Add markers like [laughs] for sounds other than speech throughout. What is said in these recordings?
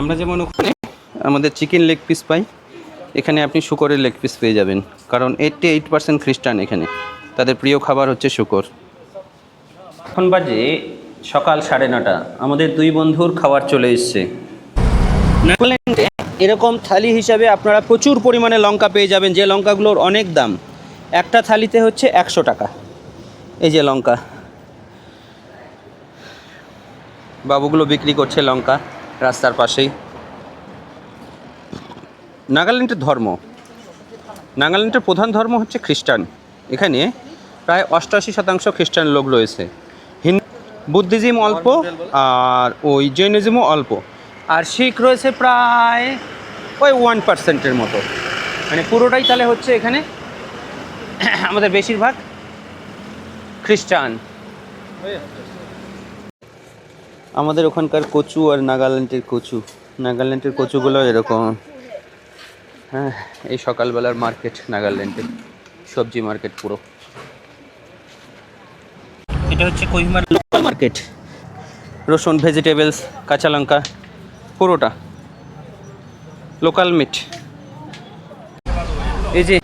আমরা যেমন ওখানে আমাদের চিকেন লেগ পিস পাই, এখানে আপনি শুকরের লেগ পিস পেয়ে যাবেন। কারণ এইটটি এইট পার্সেন্ট খ্রিস্টান এখানে। তাদের প্রিয় খাবার হচ্ছে শুকর। এখন বাজে সকাল সাড়ে নটা। আমাদের দুই বন্ধুর খাবার চলে এসছে। নাগাল্যান্ডে এরকম থালি হিসাবে আপনারা প্রচুর পরিমাণে লঙ্কা পেয়ে যাবেন, যে লঙ্কাগুলোর অনেক দাম। একটা থালিতে হচ্ছে একশো টাকা। এই যে লঙ্কা। বাবুগুলো বিক্রি করছে লঙ্কা। রাস্তার পাশেই। নাগাল্যান্ডের ধর্ম। নাগাল্যান্ডের প্রধান ধর্ম হচ্ছে খ্রিস্টান। এখানে প্রায় অষ্টআশি শতাংশ খ্রিস্টান লোক রয়েছে। হিন্দু বুদ্ধিজম অল্প আর ওই জৈনিজমও অল্প। আর শিখ রয়েছে প্রায় ওই ওয়ান পার্সেন্টের মতো। মানে পুরোটাই তাহলে হচ্ছে এখানে আমাদের বেশিরভাগ খ্রিস্টান। আমাদের ওখানকার কচু আর নাগাল্যান্ডের কচু। নাগাল্যান্ডের কচুগুলো এরকম। হ্যাঁ এই সকালবেলার মার্কেট নাগাল্যান্ডে। সবজি মার্কেট পুরো। এটা হচ্ছে কোহিমার লোকাল মার্কেট। রসুন ভেজিটেবলস কাঁচা লঙ্কা পুরোটা। Local meat. এই যে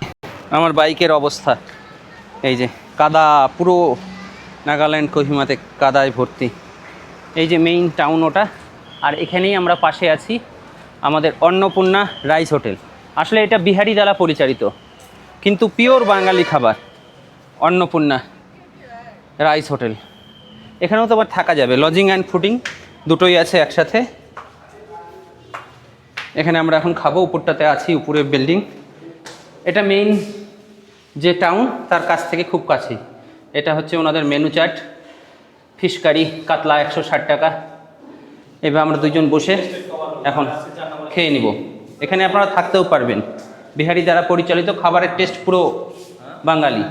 আমার বাইকের অবস্থা। এই যে কাদা পুরো নাগাল্যান্ড কোহিমাতে কাদায় ভর্তি। এই যে মেইন টাউন ওটা। আর এখানেই আমরা পাশে আছি আমাদের অন্নপূর্ণা রাইস হোটেল। আসলে এটা বিহারি দ্বারা পরিচালিত, কিন্তু পিওর বাঙালি খাবার, অন্নপূর্ণা রাইস হোটেল। এখানেও তো আবার থাকা যাবে লজিং অ্যান্ড ফুডিং দুটোই আছে একসাথে। এখানে আমরা এখন খাব, উপরটাতে আছি উপরে বিল্ডিং এটা মেইন যে টাউন তার কাছ থেকে খুব কাছেই। এটা হচ্ছে ওনাদের মেনু চার্ট ফিশ কারি, কাতলা একশো ষাট টাকা। এবার আমরা দুজন বসে এখন খেয়ে নিব। এখানে আপনারা থাকতেও পারবেন। বিহারি দ্বারা পরিচালিত খাবারের টেস্ট পুরো বাঙালি।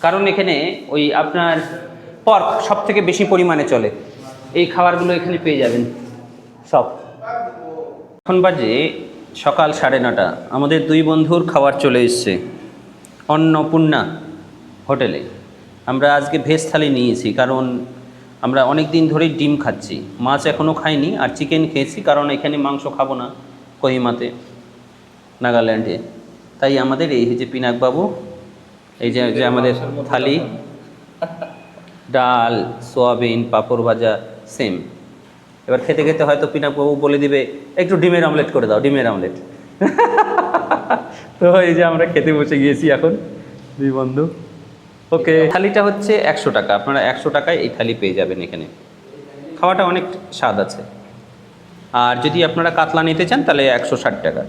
কারণ এখানে ওই আপনার পর্ক সব থেকে বেশি পরিমাণে চলে। এই খাবারগুলো এখানে পেয়ে যাবেন। সব। এখন বাজে সকাল সাড়ে নটা। আমাদের দুই বন্ধুর খাবার চলে এসছে অন্নপূর্ণা হোটেলে। আমরা আজকে ভেজ থালি নিয়েছি, কারণ আমরা অনেক দিন ধরেই ডিম খাচ্ছি। মাছ এখনও খাইনি আর চিকেন খেয়েছি কারণ এখানে মাংস খাব না কোহিমাতে নাগাল্যান্ডে। তাই আমাদের এই যে পিনাকবাবু, এই যে যে আমাদের থালি, ডাল, সোয়াবিন, পাঁপড় ভাজা সেম এবার খেতে খেতে হয়তো পিনাকবাবু বলে দিবে, একটু ডিমের অমলেট করে দাও, ডিমের অমলেট [laughs] তো এই যে আমরা খেতে বসে গিয়েছি এখন, দুই বন্ধু। ওকে, থালিটা হচ্ছে একশো টাকা। আপনারা একশো টাকায় এই থালি পেয়ে যাবেন এখানে। খাওয়াটা অনেক স্বাদ আছে। আর যদি আপনারা কাতলা নিতে চান, তাহলে একশো ষাট টাকা।